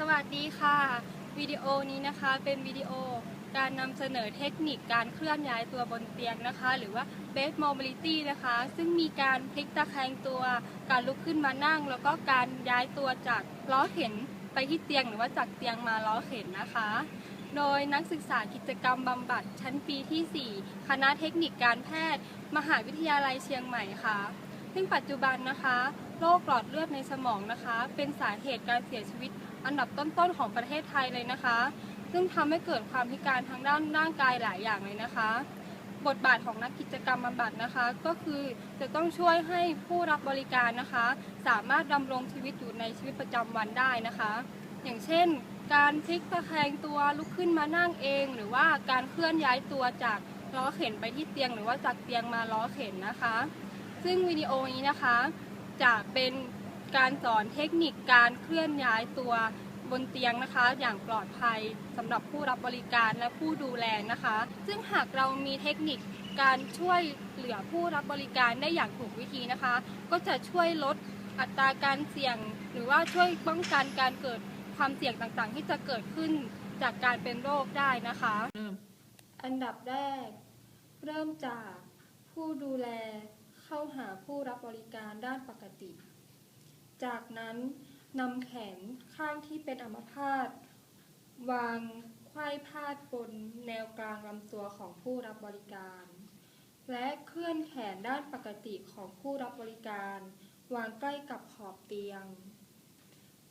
สวัสดีค่ะ วิดีโอนี้นะคะเป็นวิดีโอการนำเสนอเทคนิคการเคลื่อนย้ายตัวบนเตียงนะคะ หรือว่า bed mobility นะคะ ซึ่งมีการพลิกตะแคงตัว การลุกขึ้นมานั่ง แล้วก็การย้ายตัวจากล้อเข็นไปที่เตียงหรือว่าจากเตียงมาล้อเข็นนะคะ โดยนักศึกษากิจกรรมบำบัดชั้นปีที่ 4 คณะเทคนิคการแพทย์ มหาวิทยาลัยเชียงใหม่ค่ะซึ่งปัจจุบันนะคะโรคหลอดเลือดในสมองนะคะ เป็นสาเหตุการเสียชีวิต อันดับต้นๆของประเทศไทยเลยนะคะ ซึ่งทำให้เกิดความพิการทางด้านร่างกายหลายอย่างเลยนะคะ บทบาทของนักกิจกรรมบำบัดนะคะ ก็คือจะต้องช่วยให้ผู้รับบริการนะคะ สามารถดำรงชีวิตอยู่ในชีวิตประจำวันได้นะคะ อย่างเช่น การพลิกตะแคงตัวลุกขึ้นมานั่งเอง หรือว่าการเคลื่อนย้ายตัวจากล้อเข็นไปที่เตียงหรือว่าจากเตียงมาล้อเข็นนะคะ ซึ่งวิดีโอนี้นะคะจะเป็น การสอนเทคนิคการเคลื่อนย้ายตัวบนเตียงนะคะ อย่างปลอดภัยสำหรับผู้รับบริการและผู้ดูแลนะคะ ซึ่งหากเรามีเทคนิคการช่วยเหลือผู้รับบริการได้อย่างถูกวิธีนะคะ ก็จะช่วยลดอัตราการเสี่ยง หรือว่าช่วยป้องกันการเกิดความเสี่ยงต่างๆ ที่จะเกิดขึ้นจากการเป็นโรคได้นะคะ อันดับแรก เริ่มจากผู้ดูแลเข้าหาผู้รับบริการด้านปกติ จากนั้นนำแขนข้างที่เป็นอัมพาตวางไขว้พาดบนแนวกลางลำตัวของผู้รับบริการ และเคลื่อนแขนด้านปกติของผู้รับบริการ วางใกล้กับขอบเตียง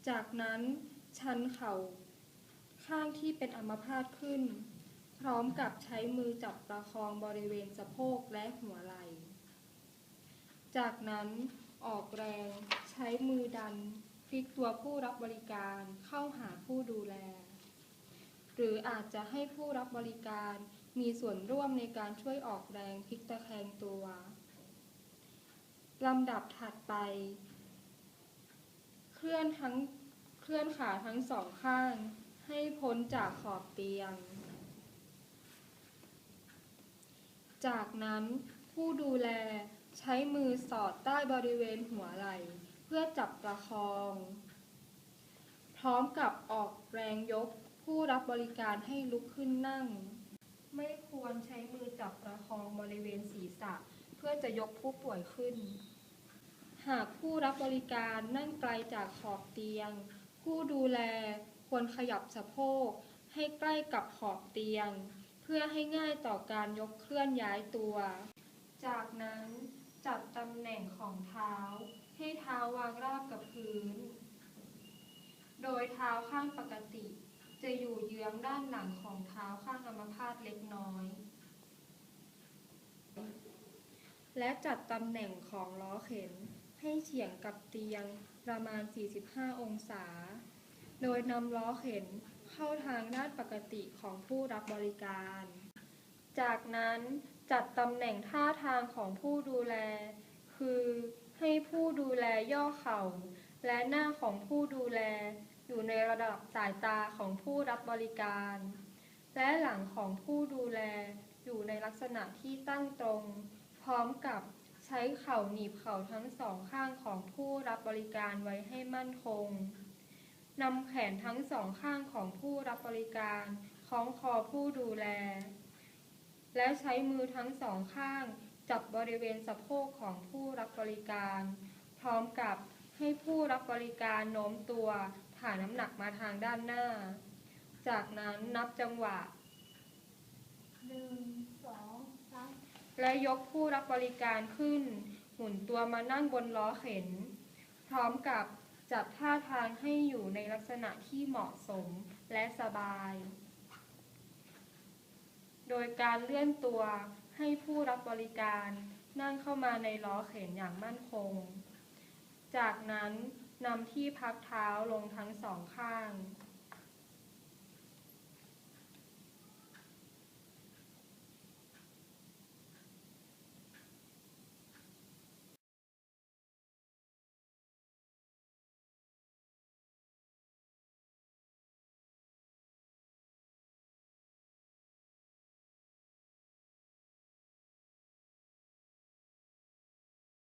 จากนั้นชันเข่าข้างที่เป็นอัมพาตขึ้น พร้อมกับใช้มือจับประคองบริเวณสะโพกและหัวไหล่ จากนั้น ออกแรง ใช้มือดัน พลิกตัวผู้รับบริการเข้าหาผู้ดูแล หรืออาจจะให้ผู้รับบริการมีส่วนร่วมในการช่วยออกแรงพลิกตะแคงตัวลำดับถัดไป เคลื่อนทั้งเคลื่อนขาทั้งสองข้าง ให้พ้นจากขอบเตียง จากนั้นผู้ดูแล ใช้มือสอดใต้บริเวณหัวไหล่ เพื่อจับประคอง พร้อมกับออกแรงยกผู้รับบริการให้ลุกขึ้นนั่ง ไม่ควรใช้มือจับประคองบริเวณศีรษะ เพื่อจะยกผู้ป่วยขึ้น หากผู้รับบริการนั่งไกลจากขอบเตียง ผู้ดูแลควรขยับสะโพกให้ใกล้กับขอบเตียง เพื่อให้ง่ายต่อการยกเคลื่อนย้ายตัว จากนั้นำแหน่งของเท้า ให้เท้าวางราบกับพื้น โดยเท้าข้างปกติ จะอยู่เยื้องด้านหลังของเท้าข้างอัมพาตเล็กน้อย และจัดตำแหน่งของล้อเข็น ให้เฉียงกับเตียงประมาณ 45 องศา โดยนำล้อเข็นเข้าทางด้านปกติของผู้รับบริการ จากนั้นจัดตำแหน่งท่าทางของผู้ดูแล คือให้ผู้ดูแลย่อเข่า และหน้าของผู้ดูแลอยู่ในระดับสายตาของผู้รับบริการ และหลังของผู้ดูแลอยู่ในลักษณะที่ตั้งตรง พร้อมกับใช้เข่าหนีบเข่าทั้งสองข้างของผู้รับบริการไว้ให้มั่นคงนำแขนทั้งสองข้างของผู้รับบริการคล้องคอผู้ดูแล และใช้มือทั้งสองข้าง จับบริเวณสะโพกของผู้รับบริการ พร้อมกับให้ผู้รับบริการโน้มตัวถ่ายน้ำหนักมาทางด้านหน้า จากนั้นนับจังหวะหนึ่งสองสามและยกผู้รับบริการขึ้น หมุนตัวมานั่งบนล้อเข็น พร้อมกับจัดท่าทางให้อยู่ในลักษณะที่เหมาะสมและสบาย โดยการเลื่อนตัว ให้ผู้รับบริการนั่งเข้ามาในล้อเข็นอย่างมั่นคง จากนั้นนำที่พักเท้าลงทั้งสองข้าง